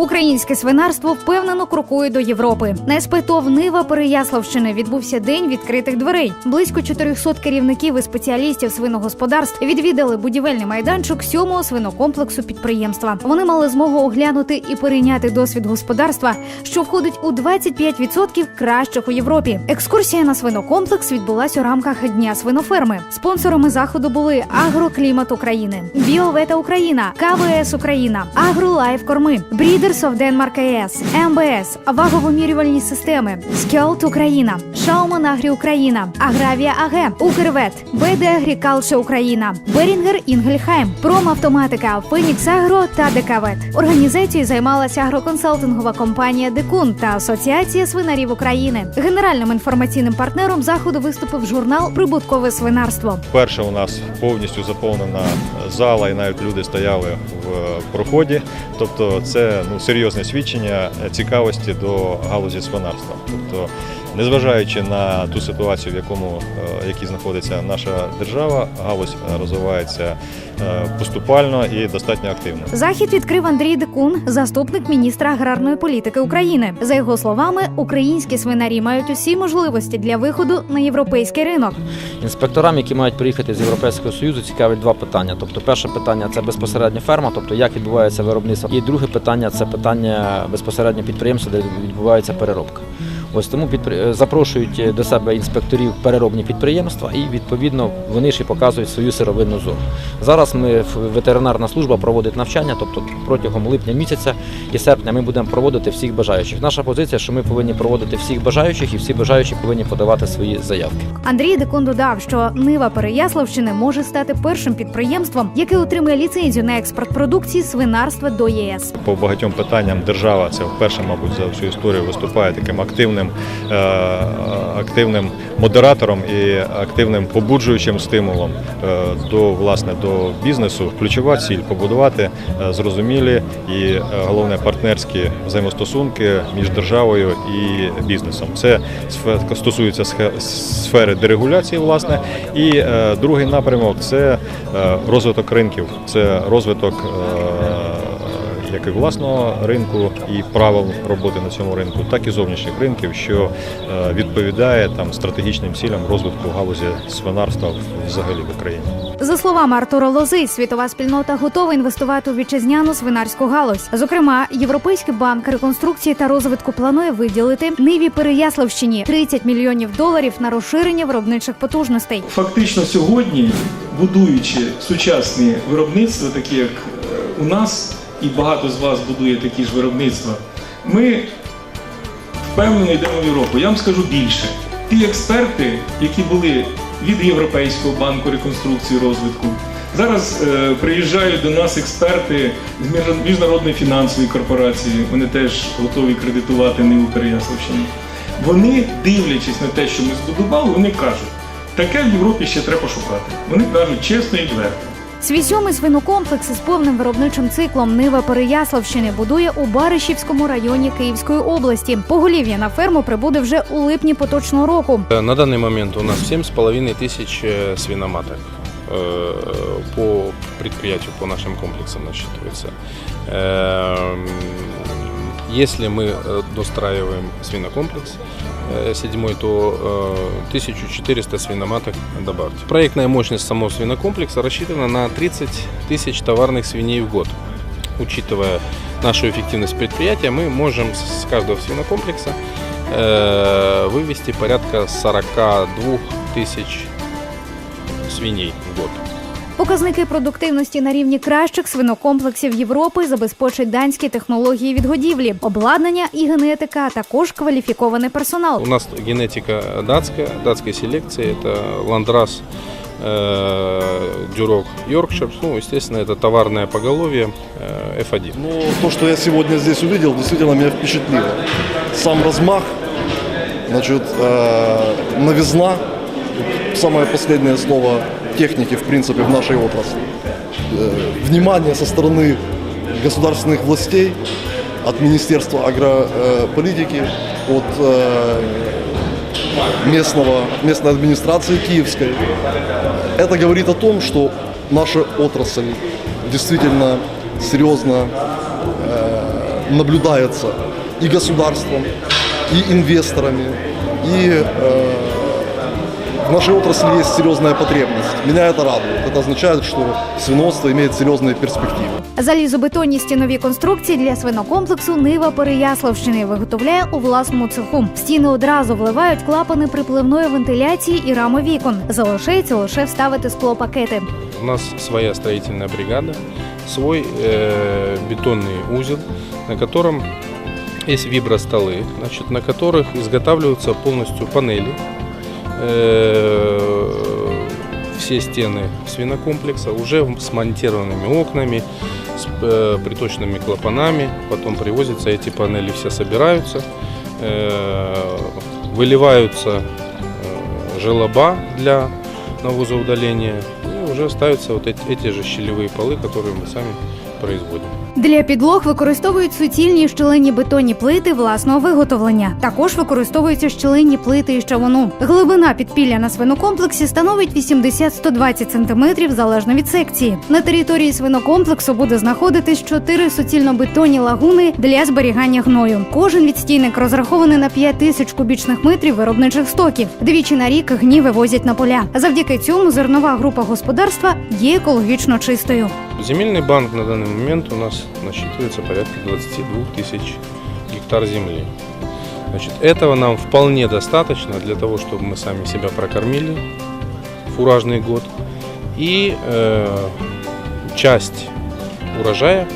Українське свинарство впевнено крокує до Європи. На СПТОВ Нива Переяславщини відбувся день відкритих дверей. Близько 400 керівників і спеціалістів свиногосподарств відвідали будівельний майданчик сьомого свинокомплексу підприємства. Вони мали змогу оглянути і перейняти досвід господарства, що входить у 25% кращих у Європі. Екскурсія на свинокомплекс відбулась у рамках дня свиноферми. Спонсорами заходу були Агроклімат України, Біовета Україна, КВС Україна, Агролайф Корми, Breeders of Denmark АЕС, МБС, Ваговомірювальні системи, Скьолт Україна, Шауман Агрі Україна, Агравія АГ, Укрвет, БД Агрікалше Україна, Берінгер Інгельхайм, Промавтоматика, Фенікс Агро та ДКВЕТ. Організацією займалася агроконсалтингова компанія Декун та Асоціація свинарів України. Генеральним інформаційним партнером заходу виступив журнал Прибуткове свинарство. Перше у нас повністю заповнена зала, і навіть люди стояли в проході. Тобто, це ну серйозне свідчення цікавості до галузі свинарства. Тобто, незважаючи на ту ситуацію, в якому е, якій знаходиться наша держава, галузь е, розвивається е, поступально і достатньо активно. Захід відкрив Андрій Декун, заступник міністра аграрної політики України. За його словами, українські свинарі мають усі можливості для виходу на європейський ринок. Інспекторам, які мають приїхати з Європейського Союзу, цікавить два питання. Тобто, перше питання це безпосередньо ферма, тобто як відбувається виробництво. І друге питання це питання безпосередньо підприємства, де відбувається переробка. Ось тому підпри... запрошують до себе інспекторів переробні підприємства, і відповідно вони ж і показують свою сировинну зону. Зараз ми ветеринарна служба проводить навчання, тобто протягом липня місяця і серпня ми будемо проводити всіх бажаючих. Наша позиція, що ми повинні проводити всіх бажаючих, і всі бажаючі повинні подавати свої заявки. Андрій Декун додав, що Нива Переяславщини може стати першим підприємством, яке отримає ліцензію на експорт продукції свинарства до ЄС. По багатьом питанням держава це вперше, мабуть, за всю історію виступає таким активним, е, активним модератором і активним побуджуючим стимулом е, до власне до бізнесу. Ключова ціль побудувати е, зрозумілі і головне партнерські взаємостосунки між державою і бізнесом. Це стосується сфери дерегуляції, власне, і другий напрямок це розвиток ринків, це розвиток. Як і власного ринку і правил роботи на цьому ринку, так і зовнішніх ринків, що е, відповідає там стратегічним цілям розвитку галузі свинарства взагалі в Україні. За словами Артура Лози, світова спільнота готова інвестувати у вітчизняну свинарську галузь. Зокрема, Європейський банк реконструкції та розвитку планує виділити Ниві Переяславщині 30 мільйонів доларів на розширення виробничих потужностей. Фактично сьогодні, будуючи сучасні виробництва, такі як е, у нас, і багато з вас будує такі ж виробництва, ми впевнено йдемо в Європу. Я вам скажу більше. Ті експерти, які були від Європейського банку реконструкції і розвитку, зараз е, приїжджають до нас експерти з міжнародної фінансової корпорації. Вони теж готові кредитувати Ниву Переяславщину. Вони, дивлячись на те, що ми збудували, вони кажуть, таке в Європі ще треба шукати. Вони кажуть чесно і відверто. Свій сьомий свинокомплекс із повним виробничим циклом Нива Переяславщини будує у Баришівському районі Київської області. Поголів'я на ферму прибуде вже у липні поточного року. Э, На данный момент у нас 7,5 тысяч э, свиноматок э, по предприятию, по нашим комплексам насчитывается. Если мы э, достраиваем свинокомплекс э, седьмой, то э, 1400 свиноматок добавьте. Проектная мощность самого свинокомплекса рассчитана на 30 тысяч товарных свиней в год. Учитывая нашу эффективность предприятия, мы можем с каждого свинокомплекса э, вывести порядка 42 тысяч свиней в год. Показники продуктивності на рівні кращих свинокомплексів Європи забезпечать данські технології відгодівлі, обладнання і генетика, а також кваліфікований персонал. У нас генетика датская, датской селекции. Это ландрас, э, дюрок, йоркшир. Ну, естественно, это товарное поголовье э, F1. Ну, то, что я сегодня здесь увидел, действительно меня впечатлило. Сам размах, значит, э, новизна, самое последнее слово техники, в принципе, в нашей отрасли. Э, внимание со стороны государственных властей, от Министерства агрополитики, от э, местного, местной администрации киевской. Это говорит о том, что наша отрасль действительно серьезно э, наблюдается и государством, и инвесторами, и э, в нашей отрасли есть серьезная потребность. Меня это радует. Это означает, что свиноводство имеет серьезные перспективы. Залізобетонні стінові конструкції для свинокомплексу Нива Переяславщини виготовляє у власному цеху. Стіни одразу вливають клапани припливної вентиляції і рами вікон. Залишається лише вставити склопакети. У нас своя строительная бригада, свой э, бетонный узел, на котором есть вибростолы, значит, на которых изготавливаются полностью панели. Э, все стены свинокомплекса уже с монтированными окнами, с э, приточными клапанами. Потом привозятся эти панели, все собираются, э, выливаются желоба для навозоудаления уже ставятся вот эти, эти же щелевые полы, которые мы сами производим. Для підлог використовують суцільні щілинні бетонні плити власного виготовлення. Також використовуються щілинні плити із чавуну. Глибина підпілля на свинокомплексі становить 80-120 см залежно від секції. На території свинокомплексу буде знаходитись чотири суцільно-бетонні лагуни для зберігання гною. Кожен відстійник розрахований на 5 тисяч кубічних метрів виробничих стоків. Двічі на рік гні вивозять на поля. Завдяки цьому зернова група Господарства є екологічно чистою. Земельный банк на данный момент у нас насчитывается порядка 22 тысяч гектар земли. Значит, этого нам вполне достаточно для того, чтобы мы сами себя прокормили фуражный год. И э, часть урожая,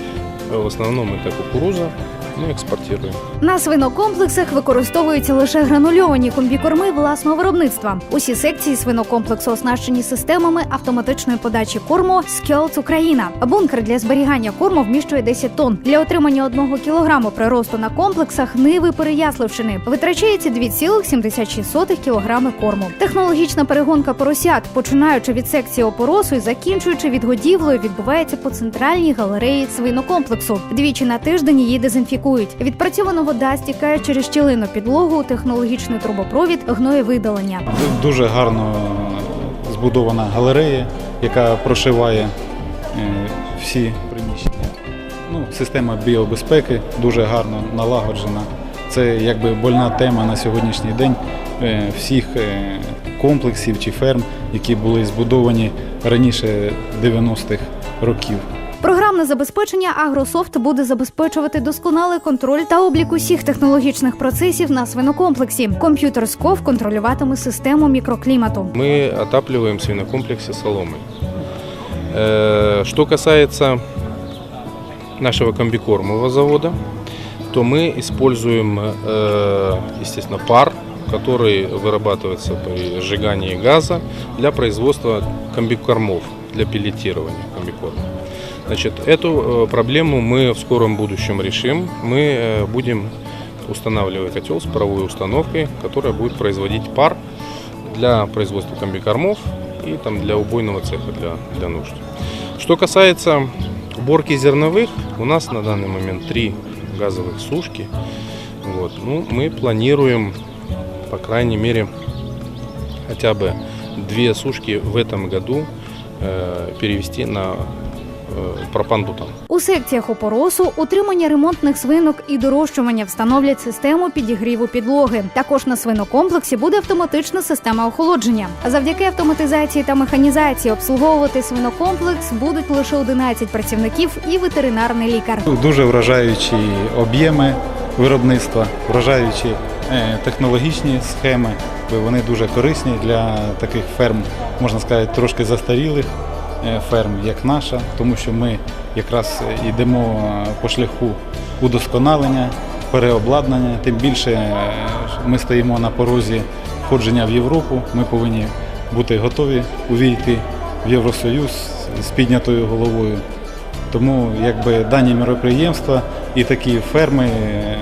э, в основном это кукуруза, мы экспортируем. На свинокомплексах використовуються лише гранульовані комбікорми власного виробництва. Усі секції свинокомплексу оснащені системами автоматичної подачі корму Skills Україна. Бункер для зберігання корму вміщує 10 тонн. Для отримання 1 кілограму приросту на комплексах Ниви Переяславщини витрачається 2,76 кілограми корму. Технологічна перегонка поросят, починаючи від секції опоросу і закінчуючи відгодівлею, відбувається по центральній галереї свинокомплексу. Двічі на тиждень її дезінфікують. Відпрацьована вода стікає через щілину підлогу, технологічний трубопровід, гноєвидалення. Дуже гарно збудована галерея, яка прошиває е, всі приміщення. Ну, система біобезпеки дуже гарно налагоджена. Це якби больна тема на сьогоднішній день е, всіх е, комплексів чи ферм, які були збудовані раніше 90-х років. Програмне забезпечення Агрософт буде забезпечувати досконалий контроль та облік усіх технологічних процесів на свинокомплексі. Комп'ютер СКОВ контролюватиме систему мікроклімату. Мы отапливаем свинокомплексы соломой. Э, Что касается нашего комбикормового завода, то мы используем, э, естественно, пар, который вырабатывается при сжигании газа для производства комбикормов, для пеллетирования комбикорма. Значит, эту э, проблему мы в скором будущем решим. Мы э, будем устанавливать котел с паровой установкой, которая будет производить пар для производства комбикормов и там для убойного цеха для, для нужд. Что касается уборки зерновых, у нас на данный момент три газовых сушки. Вот. Ну, мы планируем, по крайней мере, хотя бы две сушки в этом году э, перевести на пропан-бутан. У секціях опоросу утримання ремонтних свинок і дорощування встановлять систему підігріву підлоги. Також на свинокомплексі буде автоматична система охолодження. Завдяки автоматизації та механізації обслуговувати свинокомплекс будуть лише 11 працівників і ветеринарний лікар. Дуже вражаючі об'єми виробництва, вражаючі е, технологічні схеми. Вони дуже корисні для таких ферм, можна сказати, трошки застарілих е, ферм, як наша, тому що ми якраз йдемо е, по шляху удосконалення, переобладнання. Тим більше е, ми стоїмо на порозі входження в Європу. Ми повинні бути готові увійти в Євросоюз з піднятою головою. Тому якби дані мероприємства і такі ферми е,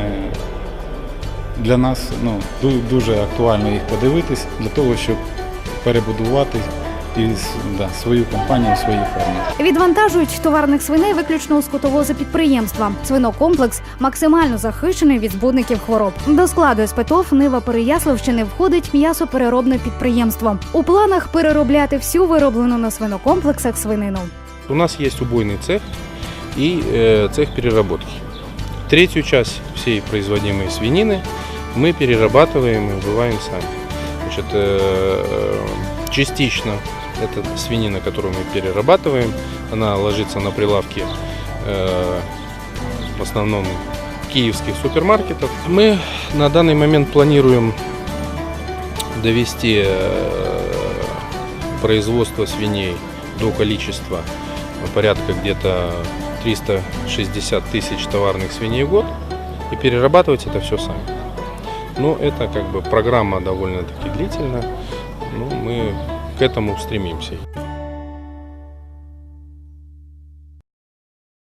для нас ну, дуже актуально їх подивитись для того, щоб перебудувати і с- да, свою компанію, свої ферми. Відвантажують товарних свиней виключно у скотовози підприємства. Свинокомплекс максимально захищений від збудників хвороб. До складу СПТОВ Нива Переяславщини входить м'ясопереробне підприємство. У планах переробляти всю вироблену на свинокомплексах свинину. У нас есть убойный цех и э, цех переработки. третью часть всей производимой свинины мы перерабатываем и убываем сами. Значит, э, частично эта свинина, которую мы перерабатываем, она ложится на прилавки э, в основном киевских супермаркетов. Мы на данный момент планируем довести э, производство свиней до количества порядка где-то 360 тысяч товарных свиней в год и перерабатывать это все сами. Но это как бы программа довольно-таки длительная, но мы к этому стремимся.